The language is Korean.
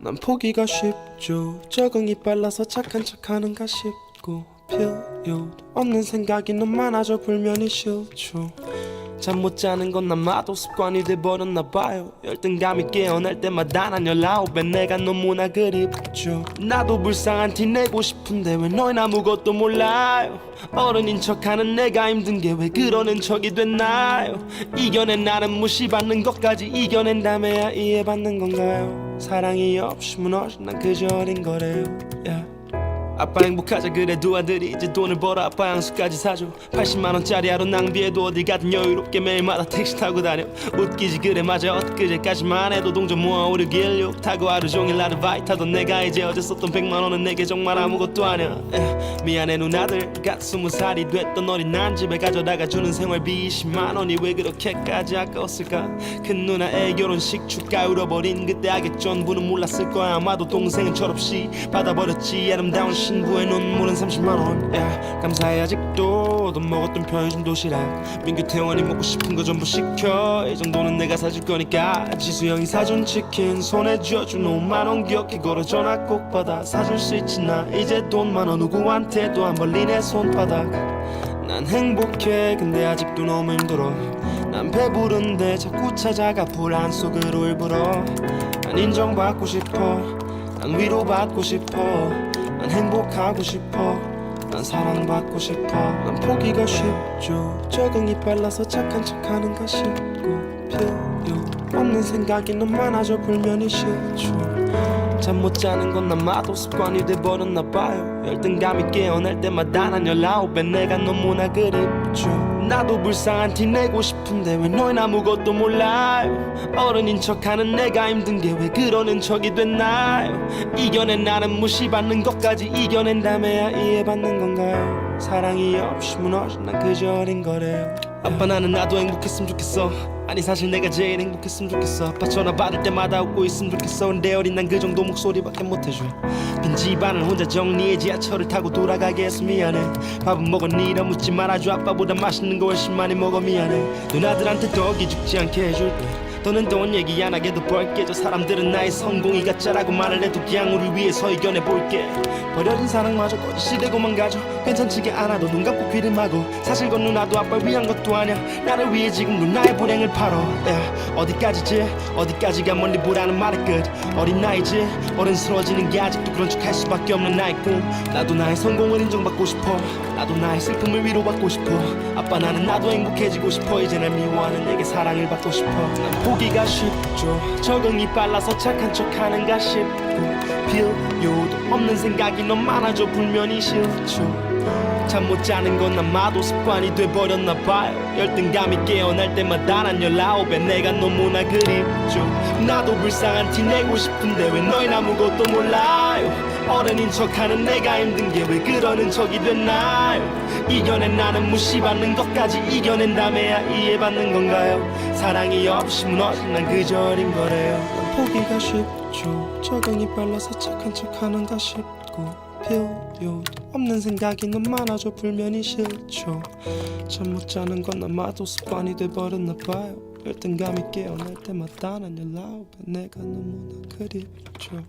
난 포기가 쉽죠. 적응이 빨라서 착한 척하는가 싶고 필요. 없는 생각이 너무 많아져 불면이 싫죠 잠 못 자는 건 아마도 습관이 돼버렸나 봐요. 열등감이 깨어날 때마다 난 열아홉에 내가 너무나 그립죠. 나도 불쌍한 티 내고 싶은데 왜 너희는 아무것도 몰라요? 어른인 척하는 내가 힘든 게 왜 그러는 척이 됐나요? 이겨낸 나는 무시받는 것까지 이겨낸 다음에야 이해받는 건가요? 사랑이 없이 무너진 난 그저 어린 거래요. Yeah. 아빠 행복하자 그래도 아들이 이제 돈을 벌어 아빠 향수까지 사줘. 80만원짜리 하루 낭비해도 어딜 가든 여유롭게 매일마다 택시 타고 다녀. 웃기지 그래 맞아 엊그제까지만 해도 동전 모아 오르길 욕 타고 하루 종일 아르바이트 하던 내가 이제 어제 썼던 100만원은 내게 정말 아무것도 에, 미안해 누나들. 갓 스무 살이 됐던 어린 난 집에 가져다가 주는 생활비 20만원이 왜 그렇게까지 아까웠을까? 큰 누나의 결혼식 축가 울어버린 그때 악의 전부는 몰랐을 거야. 아마도 동생은 철없이 받아버렸지. 아름다운 신부의 눈물은 30만원. yeah. 감사해. 아직도 돈 먹었던 편의점 도시락. 민규 태원이 먹고 싶은 거 전부 시켜. 이 정도는 내가 사줄 거니까. 지수형이 사준 치킨 손에 쥐어준 5만원 기억해. 걸어 전화 꼭 받아. 사줄 수 있지 나? 이제 돈 많아. 누구한테도 안 벌리네 손바닥. 난 행복해. 근데 아직도 너무 힘들어. 난 배부른데 자꾸 찾아가. 불안 속으로 일부러. 난 인정받고 싶어. 난 위로받고 싶어 난 행복하고 싶어. 난 사랑받고 싶어. 난 포기가 쉽죠. 적응이 빨라서 착한 척하는가 싶고. 필요 없는 생각이 너무 많아져 불면이 싫죠. 잠못 자는 건 아마도 습관이 돼버렸나 봐요. 열등감이 깨어날 때마다 난 열아홉에 내가 너무나 그립죠 나도 불쌍한 티 내고 싶은데 왜 너희는 아무것도 몰라요 어른인 척하는 내가 힘든 게 왜 그러는 척이 됐나요 이겨낸 나는 무시받는 것까지 이겨낸 다음에야 이해받는 건가요? 사랑이 없이 무너진 난 그저 어린 거래요 아빠 나는 나도 행복했으면 좋겠어. 아니 사실 내가 제일 행복했으면 좋겠어. 아빠 전화 받을 때마다 웃고 있으면 좋겠어. 근데 어린 난 그 정도 목소리밖에 못해줘. 빈 집안을 혼자 정리해 지하철을 타고 돌아가게 해서 미안해. 밥은 먹었니 이라 묻지 말아줘. 아빠보다 맛있는 거 훨씬 많이 먹어. 미안해. 누나들한테 더 기죽지 않게 해줄게 너는 돈 얘기 안 하게도 벌게. 저 사람들은 나의 성공이 가짜라고 말을 해도 그냥 우리 위해서 이겨내 볼게. 버려진 사랑마저 거짓이 되고만 가죠. 괜찮지게 않아도 눈 감고 귀를 막고. 사실 건 누나도 아빠 위한 것도 아냐 나를 위해 지금도 나의 불행을 팔어. yeah. 어디까지지? 어디까지가 멀리 보라는 말의 끝. 어린 나이지? 어른스러워지는 게 아직도 그런 척 할 수밖에 없는 나의 꿈. 나도 나의 성공을 인정받고 싶어. 나도 나의 슬픔을 위로받고 싶어. 아빠 나는 나도 행복해지고 싶어. 이제 날 미워하는 내게 사랑을 받고 싶어 난 포기가 쉽죠. 적응이 빨라서 착한 척하는가 싶고 필요도 없는 생각이 너무 많아져 불면이 싫죠. 잠 못 자는 건 아마도 습관이 돼버렸나 봐요. 열등감이 깨어날 때마다 난 열아홉에 내가 너무나 그립죠. 나도 불쌍한 티 내고 싶은데 왜 너희는 아무것도 몰라요 어른인 척하는 내가 힘든 게 왜 그러는 척이 됐나요 이겨낸 나는 무시받는 것까지 이겨낸 다음에야 이해받는 건가요? 사랑이 없이 무너진 난 그저 어린 거래요? 난 포기가 쉽죠. 적응이 빨라서 착한 척하는가 싶고 필요 없는 생각이 너무 많아져 불면이 싫죠. 잠 못 자는 건 아마도 습관이 돼버렸나 봐요. 열등감이 깨어날 때마다 난 열아홉에 내가 너무나 그립죠